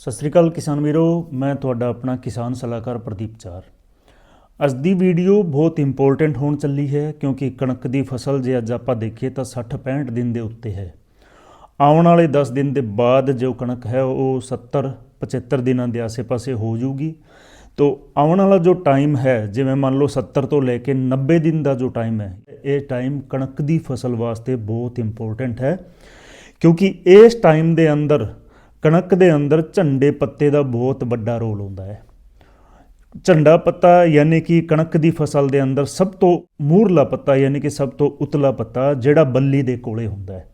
ਸਤਿ ਸ੍ਰੀ ਅਕਾਲ ਕਿਸਾਨ ਵੀਰੋ, ਮੈਂ ਤੁਹਾਡਾ ਆਪਣਾ ਕਿਸਾਨ ਸਲਾਹਕਾਰ ਪ੍ਰਦੀਪ ਚਾਰ। ਅੱਜ ਦੀ ਵੀਡੀਓ ਬਹੁਤ ਇੰਪੋਰਟੈਂਟ ਹੋਣ ਚੱਲੀ ਹੈ ਕਿਉਂਕਿ ਕਣਕ ਦੀ ਫਸਲ ਜੇ ਅੱਜ ਆਪਾਂ ਦੇਖੀਏ ਤਾਂ 60 65 ਦਿਨ ਦੇ ਉੱਤੇ ਹੈ। ਆਉਣ ਵਾਲੇ 10 ਦਿਨ ਦੇ ਬਾਅਦ ਜੋ ਕਣਕ ਹੈ ਉਹ 70 75 ਦਿਨਾਂ ਦੇ ਆਸੇ-ਪਾਸੇ ਹੋ ਜੂਗੀ ਤੋ ਆਉਣ ਵਾਲਾ ਜੋ ਟਾਈਮ ਹੈ, ਜਿਵੇਂ ਮੰਨ ਲਓ 70 ਤੋਂ ਲੈ ਕੇ 90 ਦਿਨ ਦਾ ਜੋ ਟਾਈਮ ਹੈ, ਇਹ ਟਾਈਮ ਕਣਕ ਦੀ ਫਸਲ ਵਾਸਤੇ ਬਹੁਤ ਇੰਪੋਰਟੈਂਟ ਹੈ। ਕਿਉਂਕਿ ਇਸ ਟਾਈਮ ਦੇ ਅੰਦਰ ਕਣਕ ਦੇ ਅੰਦਰ ਝੰਡੇ ਪੱਤੇ ਦਾ ਬਹੁਤ ਵੱਡਾ ਰੋਲ ਹੁੰਦਾ ਹੈ। ਝੰਡਾ ਪੱਤਾ ਯਾਨੀ ਕਿ ਕਣਕ ਦੀ ਫਸਲ ਦੇ ਅੰਦਰ ਸਭ ਤੋਂ ਮੂਰਲਾ ਪੱਤਾ ਯਾਨੀ ਕਿ ਸਭ ਤੋਂ ਉਤਲਾ ਪੱਤਾ ਜਿਹੜਾ ਬੱਲੀ ਦੇ ਕੋਲੇ ਹੁੰਦਾ ਹੈ।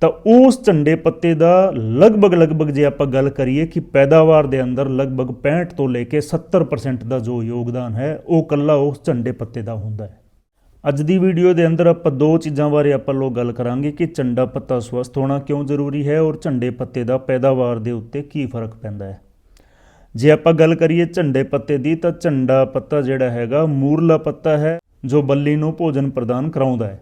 ਤਾਂ ਉਸ ਝੰਡੇ ਪੱਤੇ ਦਾ ਲਗਭਗ ਲਗਭਗ ਜੇ ਆਪਾਂ ਗੱਲ ਕਰੀਏ ਕਿ ਪੈਦਾਵਾਰ ਦੇ ਅੰਦਰ ਲਗਭਗ 65 ਤੋਂ ਲੈ ਕੇ 70% ਦਾ ਜੋ ਯੋਗਦਾਨ ਹੈ, ਉਹ ਕੱਲਾ ਉਸ ਝੰਡੇ ਪੱਤੇ ਦਾ ਹੁੰਦਾ ਹੈ। ਅੱਜ ਦੀ ਵੀਡੀਓ ਦੇ ਅੰਦਰ ਆਪਾਂ ਦੋ ਚੀਜ਼ਾਂ ਬਾਰੇ ਆਪਾਂ ਲੋਕ ਗੱਲ ਕਰਾਂਗੇ ਕਿ ਝੰਡਾ ਪੱਤਾ ਸਵਸਥ ਹੋਣਾ ਕਿਉਂ ਜ਼ਰੂਰੀ ਹੈ ਔਰ ਝੰਡੇ ਪੱਤੇ ਦਾ ਪੈਦਾਵਾਰ ਦੇ ਉੱਤੇ ਕੀ ਫ਼ਰਕ ਪੈਂਦਾ ਹੈ। ਜੇ ਆਪਾਂ ਗੱਲ ਕਰੀਏ ਝੰਡੇ ਪੱਤੇ ਦੀ ਤਾਂ ਝੰਡਾ ਪੱਤਾ ਜਿਹੜਾ ਹੈਗਾ ਮੂਰਲਾ ਪੱਤਾ ਹੈ, ਜੋ ਬੱਲੀ ਨੂੰ ਭੋਜਨ ਪ੍ਰਦਾਨ ਕਰਾਉਂਦਾ ਹੈ।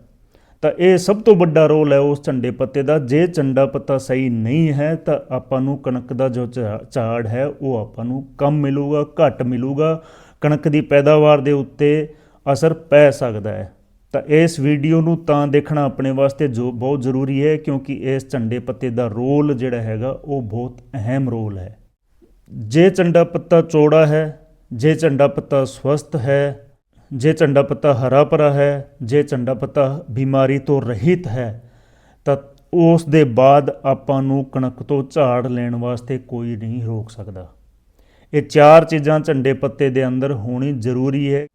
ਤਾਂ ਇਹ ਸਭ ਤੋਂ ਵੱਡਾ ਰੋਲ ਹੈ ਉਸ ਝੰਡੇ ਪੱਤੇ ਦਾ। ਜੇ ਝੰਡਾ ਪੱਤਾ ਸਹੀ ਨਹੀਂ ਹੈ ਤਾਂ ਆਪਾਂ ਨੂੰ ਕਣਕ ਦਾ ਜੋ ਝਾ- ਝਾੜ ਹੈ ਉਹ ਆਪਾਂ ਨੂੰ ਕਮ ਮਿਲੂਗਾ, ਘੱਟ ਮਿਲੂਗਾ। ਕਣਕ ਦੀ ਪੈਦਾਵਾਰ ਦੇ ਉੱਤੇ ਅਸਰ ਪੈ ਸਕਦਾ ਹੈ। ਤਾਂ ਇਸ ਵੀਡੀਓ ਨੂੰ ਤਾਂ ਦੇਖਣਾ ਆਪਣੇ ਵਾਸਤੇ ਜੋ ਬਹੁਤ ਜ਼ਰੂਰੀ ਹੈ, ਕਿਉਂਕਿ ਇਸ ਝੰਡੇ ਪੱਤੇ ਦਾ ਰੋਲ ਜਿਹੜਾ ਹੈਗਾ, ਉਹ ਬਹੁਤ ਅਹਿਮ ਰੋਲ ਹੈ। ਜੇ ਝੰਡਾ ਪੱਤਾ ਚੌੜਾ ਹੈ, ਜੇ ਝੰਡਾ ਪੱਤਾ ਸਵਸਥ ਹੈ, ਜੇ ਝੰਡਾ ਪੱਤਾ ਹਰਾ ਭਰਾ ਹੈ, ਜੇ ਝੰਡਾ ਪੱਤਾ ਬਿਮਾਰੀ ਤੋਂ ਰਹਿਤ ਹੈ, ਤਾਂ ਉਸ ਦੇ ਬਾਅਦ ਆਪਾਂ ਨੂੰ ਕਣਕ ਤੋਂ ਝਾੜ ਲੈਣ ਵਾਸਤੇ ਕੋਈ ਨਹੀਂ ਰੋਕ ਸਕਦਾ। ਇਹ ਚਾਰ ਚੀਜ਼ਾਂ ਝੰਡੇ ਪੱਤੇ ਦੇ ਅੰਦਰ ਹੋਣੀ ਜ਼ਰੂਰੀ ਹੈ।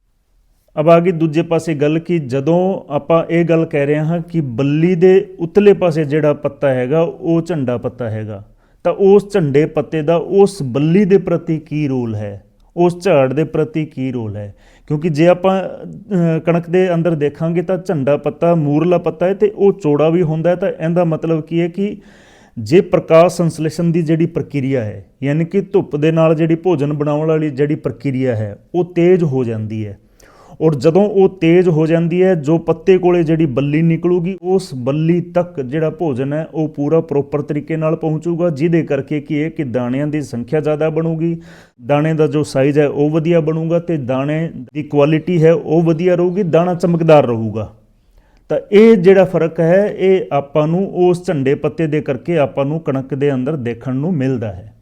ਅਬ ਆ ਗਈ ਦੂਜੇ ਪਾਸੇ ਗੱਲ ਕਿ, ਜਦੋਂ ਆਪਾਂ ਇਹ ਗੱਲ ਕਹਿ ਰਹੇ ਹਾਂ ਕਿ ਬੱਲੀ ਦੇ ਉਤਲੇ ਪਾਸੇ ਜਿਹੜਾ ਪੱਤਾ ਹੈਗਾ, ਉਹ ਝੰਡਾ ਪੱਤਾ ਹੈਗਾ, ਤਾਂ ਉਸ ਝੰਡੇ ਪੱਤੇ ਦਾ ਉਸ ਬੱਲੀ ਦੇ ਪ੍ਰਤੀ ਕੀ ਰੋਲ ਹੈ? ਉਸ ਝਾੜ ਦੇ ਪ੍ਰਤੀ ਕੀ ਰੋਲ ਹੈ? ਕਿਉਂਕਿ ਜੇ ਆਪਾਂ ਕਣਕ ਦੇ ਅੰਦਰ ਦੇਖਾਂਗੇ ਤਾਂ ਝੰਡਾ ਪੱਤਾ ਮੂਰਲਾ ਪੱਤਾ ਹੈ ਤੇ ਉਹ ਚੌੜਾ ਵੀ ਹੁੰਦਾ ਹੈ, ਤਾਂ ਇਹਦਾ ਮਤਲਬ ਕੀ ਹੈ ਕਿ ਜੇ ਪ੍ਰਕਾਸ਼ ਸੰਸਲੇਸ਼ਣ ਦੀ ਜਿਹੜੀ ਪ੍ਰਕਿਰਿਆ ਹੈ, ਯਾਨੀ ਕਿ ਧੁੱਪ ਦੇ ਨਾਲ ਜਿਹੜੀ ਭੋਜਨ ਬਣਾਉਣ ਵਾਲੀ ਜਿਹੜੀ ਪ੍ਰਕਿਰਿਆ ਹੈ, ਉਹ ਤੇਜ਼ ਹੋ ਜਾਂਦੀ ਹੈ। ਔਰ ਜਦੋਂ ਉਹ ਤੇਜ਼ ਹੋ ਜਾਂਦੀ ਹੈ, ਜੋ ਪੱਤੇ ਕੋਲੇ ਜਿਹੜੀ ਬੱਲੀ ਨਿਕਲੂਗੀ, ਉਸ ਬੱਲੀ ਤੱਕ ਜਿਹੜਾ ਭੋਜਨ ਹੈ, ਉਹ ਪੂਰਾ ਪ੍ਰੋਪਰ ਤਰੀਕੇ ਨਾਲ ਪਹੁੰਚੂਗਾ, ਜਿਹਦੇ ਕਰਕੇ ਕੀ ਹੈ ਕਿ ਦਾਣਿਆਂ ਦੀ ਸੰਖਿਆ ਜ਼ਿਆਦਾ ਬਣੂਗੀ। ਦਾਣੇ ਦਾ ਜੋ ਸਾਈਜ਼ ਹੈ, ਉਹ ਵਧੀਆ ਬਣੂਗਾ ਤੇ ਦਾਣੇ ਦੀ ਕੁਆਲਿਟੀ ਹੈ, ਉਹ ਵਧੀਆ ਰਹੂਗੀ, ਦਾਣਾ ਚਮਕਦਾਰ ਰਹੂਗਾ। ਤਾਂ ਇਹ ਜਿਹੜਾ ਫ਼ਰਕ ਹੈ, ਇਹ ਆਪਾਂ ਨੂੰ ਉਸ ਝੰਡੇ ਪੱਤੇ ਦੇ ਕਰਕੇ ਆਪਾਂ ਨੂੰ ਕਣਕ ਦੇ ਅੰਦਰ ਦੇਖਣ ਨੂੰ ਮਿਲਦਾ ਹੈ।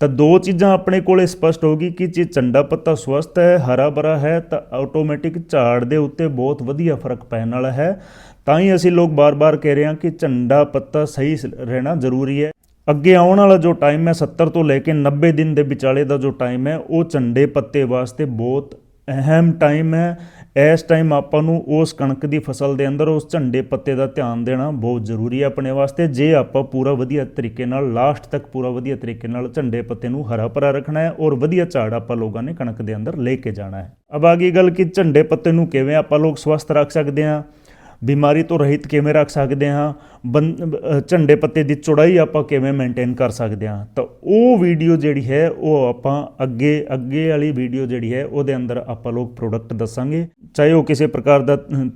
ਤਾਂ ਦੋ ਚੀਜ਼ਾਂ ਆਪਣੇ ਕੋਲੇ ਸਪਸ਼ਟ ਹੋ ਗਈ ਕਿ ਜੇ ਝੰਡਾ ਪੱਤਾ ਸਵਸਥ ਹੈ, ਹਰਾ ਭਰਾ ਹੈ, ਤਾਂ ਆਟੋਮੈਟਿਕ ਝਾੜ ਦੇ ਉੱਤੇ ਬਹੁਤ ਵਧੀਆ ਫ਼ਰਕ ਪੈਣ ਵਾਲਾ ਹੈ। ਤਾਂ ਹੀ ਅਸੀਂ ਲੋਕ ਬਾਰ-ਬਾਰ ਕਹਿ ਰਹੇ ਹਾਂ ਕਿ ਝੰਡਾ ਪੱਤਾ ਸਹੀ ਰਹਿਣਾ ਜ਼ਰੂਰੀ ਹੈ। ਅੱਗੇ ਆਉਣ ਵਾਲਾ ਜੋ ਟਾਈਮ ਹੈ 70 ਤੋਂ ਲੈ ਕੇ 90 ਦਿਨ ਦੇ ਵਿਚਾਲੇ ਦਾ ਜੋ ਟਾਈਮ ਹੈ, ਉਹ ਝੰਡੇ ਪੱਤੇ ਵਾਸਤੇ ਬਹੁਤ ਅਹਿਮ ਟਾਈਮ ਹੈ। ਇਸ ਟਾਈਮ ਆਪਾਂ ਨੂੰ ਉਸ ਕਣਕ ਦੀ ਫਸਲ ਦੇ ਅੰਦਰ ਉਸ ਝੰਡੇ ਪੱਤੇ ਦਾ ਧਿਆਨ ਦੇਣਾ ਬਹੁਤ ਜ਼ਰੂਰੀ ਹੈ ਆਪਣੇ ਵਾਸਤੇ। ਜੇ ਆਪਾਂ ਪੂਰਾ ਵਧੀਆ ਤਰੀਕੇ ਨਾਲ ਲਾਸਟ ਤੱਕ ਪੂਰਾ ਵਧੀਆ ਤਰੀਕੇ ਨਾਲ ਝੰਡੇ ਪੱਤੇ ਨੂੰ ਹਰਾ ਭਰਾ ਰੱਖਣਾ ਹੈ ਔਰ ਵਧੀਆ ਝਾੜ ਆਪਾਂ ਲੋਕਾਂ ਨੇ ਕਣਕ ਦੇ ਅੰਦਰ ਲੈ ਕੇ ਜਾਣਾ ਹੈ। ਅਬ ਆ ਗਈ ਗੱਲ ਕਿ ਝੰਡੇ ਪੱਤੇ ਨੂੰ ਕਿਵੇਂ ਆਪਾਂ ਲੋਕ ਸਵਸਥ ਰੱਖ ਸਕਦੇ ਹਾਂ। ਬਿਮਾਰੀ ਤੋਂ ਰਹਿਤ ਕਿਵੇਂ ਰੱਖ ਸਕਦੇ ਹਾਂ? ਬੰ- ਝੰਡੇ ਪੱਤੇ ਦੀ ਚੌੜਾਈ ਆਪਾਂ ਕਿਵੇਂ ਮੇਨਟੇਨ ਕਰ ਸਕਦੇ ਹਾਂ? ਤਾਂ ਉਹ ਵੀਡੀਓ ਜਿਹੜੀ ਹੈ ਉਹ ਆਪਾਂ ਅੱਗੇ ਅੱਗੇ ਵਾਲੀ ਵੀਡੀਓ ਜਿਹੜੀ ਹੈ ਉਹਦੇ ਅੰਦਰ ਆਪਾਂ ਲੋਕ ਪ੍ਰੋਡਕਟ ਦੱਸਾਂਗੇ। ਚਾਹੇ ਉਹ ਕਿਸੇ ਪ੍ਰਕਾਰ ਦਾ ਅਹ,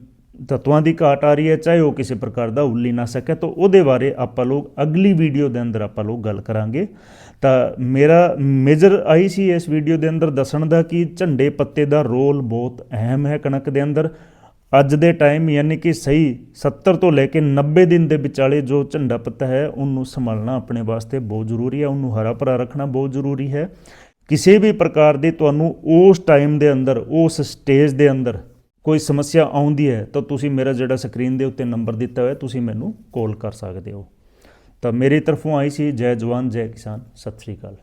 ਤੱਤਵਾਂ ਦੀ ਘਾਟ ਆ ਰਹੀ ਹੈ ਚਾਹੇ ਉਹ ਕਿਸੇ ਪ੍ਰਕਾਰ ਦਾ ਉੱਲੀ ਨਾ ਸਕੇ ਤਾਂ ਉਹਦੇ ਬਾਰੇ ਆਪਾਂ ਲੋਕ ਅਗਲੀ ਵੀਡੀਓ ਦੇ ਅੰਦਰ ਆਪਾਂ ਲੋਕ ਗੱਲ ਕਰਾਂਗੇ। ਤਾਂ ਮੇਰਾ ਮੇਜਰ ਆਈ ਸੀ ਇਸ ਵੀਡੀਓ ਦੇ ਅੰਦਰ ਦੱਸਣ ਦਾ ਕਿ ਝੰਡੇ ਪੱਤੇ ਦਾ ਰੋਲ ਬਹੁਤ ਅਹਿਮ ਹੈ ਕਣਕ ਦੇ ਅੰਦਰ। ਅੱਜ ਦੇ ਟਾਈਮ ਯਾਨੀ ਕਿ ਸਹੀ 70 ਤੋਂ ਲੈ ਕੇ 90 ਦਿਨ ਦੇ ਵਿਚਾਲੇ ਜੋ ਝੰਡਾ ਪੱਤਾ ਹੈ, ਉਹਨੂੰ ਸੰਭਾਲਣਾ ਆਪਣੇ ਵਾਸਤੇ ਬਹੁਤ ਜ਼ਰੂਰੀ ਹੈ, ਉਹਨੂੰ ਹਰਾ ਭਰਾ ਰੱਖਣਾ ਬਹੁਤ ਜ਼ਰੂਰੀ ਹੈ। ਕਿਸੇ ਵੀ ਪ੍ਰਕਾਰ ਦੀ ਤੁਹਾਨੂੰ ਉਸ ਟਾਈਮ ਦੇ ਅੰਦਰ, ਉਸ ਸਟੇਜ ਦੇ ਅੰਦਰ ਕੋਈ ਸਮੱਸਿਆ ਆਉਂਦੀ ਹੈ, ਤਾਂ ਤੁਸੀਂ ਮੇਰਾ ਜਿਹੜਾ ਸਕਰੀਨ ਦੇ ਉੱਤੇ ਨੰਬਰ ਦਿੱਤਾ ਹੋਇਆ, ਤੁਸੀਂ ਮੈਨੂੰ ਕਾਲ ਕਰ ਸਕਦੇ ਹੋ। ਤਾਂ ਮੇਰੀ ਤਰਫੋਂ ਆਈ ਸੀ ਜੈ ਜਵਾਨ, ਜੈ ਕਿਸਾਨ, ਸਤਿ ਸ੍ਰੀ ਅਕਾਲ।